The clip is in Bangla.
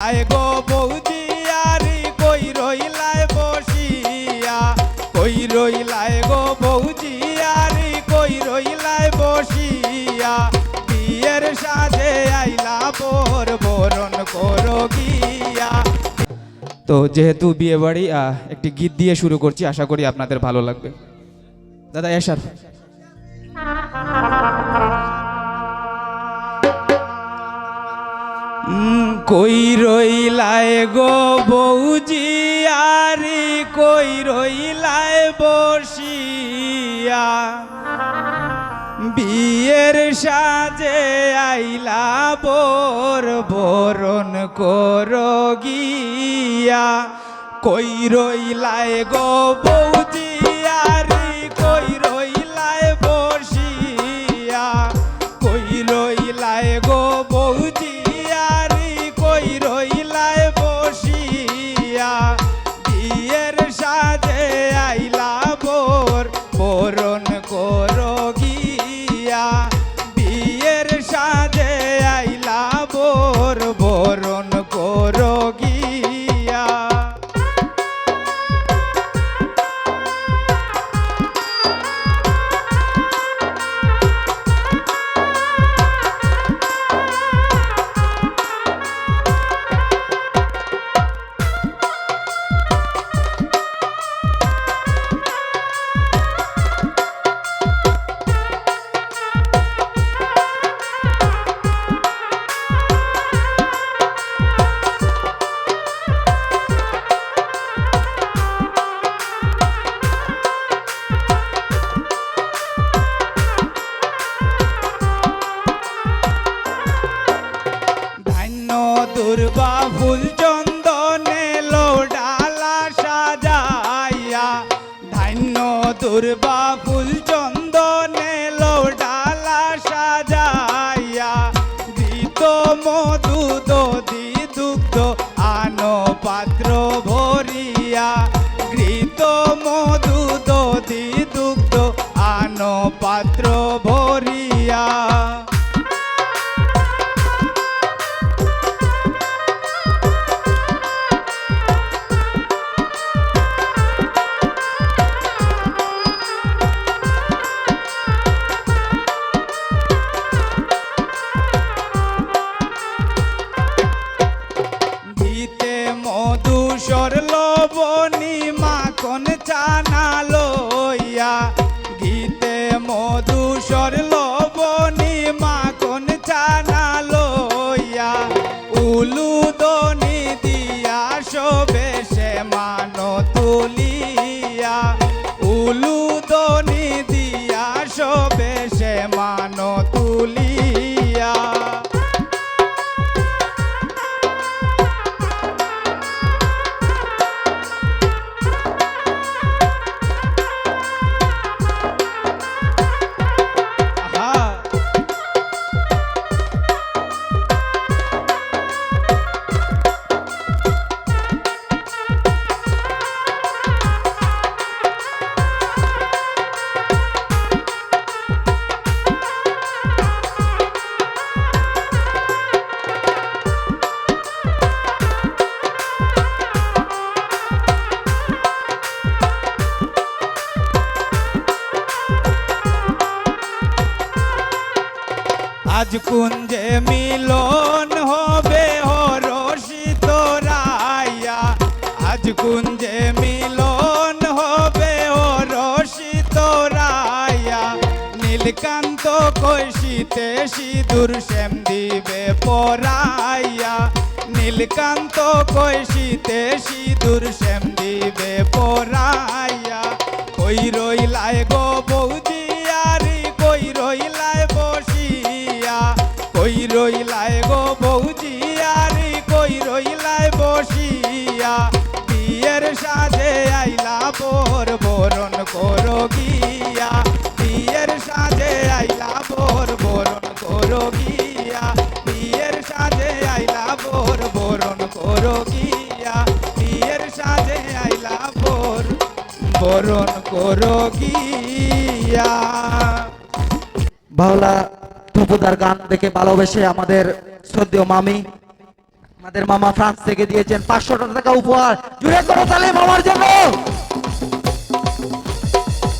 আয় গো বৌদি আরি কই রইলায় বসিয়া? কই রইলায় গো বৌদি আরি কই রইলায় বসিয়া? বিয়ের সাজে বোর বরণ করো তো যেহেতু বিয়ে বাড়ি একটি গীত দিয়ে শুরু করছি আশা করি আপনাদের ভালো লাগবে। দাদা এসার। উম, কই রইলায় গো বৌজি? আরি কই রইলায় বসিয়া? বিয়ের সাজে আইলা বোর, বরণ করো গিয়া। কই রইলায় গো বৌজি? আরি কই দুর্বা ফুল চন্দনে লো ডালা সাজাইয়া। ধান্য দুর্বা ফুল চন্দনে লো ডালা সাজাইয়া। ঘৃত মধু দধি দুগ্ধ আনো পাত্র ভরিয়া। ঘৃত মধু দধি দুগ্ধ আনো পাত্র ভরিয়া। সে মানো তুলিয়া উলুদনি আজ কুঞ্জে মিলন হবে হরষিত রায়া। আজ কুঞ্জে মিলন হবে হরষিত রায়া। নীলকান্ত কৈশিতে সিঁদুর শ্যাম দিবে পরাইয়া নীলকান্ত কৈশিতে সিঁদুর শ্যাম দিবে পরাইয়া কই রইলায় গো আরি কই রইলায় বসিয়া? বিয়ের সাজে আইলা বোর বরণ করো গিয়া। বিয়ের সাজে আইলা বোর বরণ করো গিয়া। বিয়ের সাজে আইলা বোর বরণ করো গিয়া। বিয়ের সাজে আইলা বোর বরণ করো গিয়া। বাউলা টুপুদার গান দেখে ভালোবেসে আমাদের শ্রদ্ধেয় মামি, আমাদের মামা ফ্রান্স থেকে দিয়েছেন পাঁচশো টাকা উপহার। জুড়ে করো তাহলে মামার জন্য।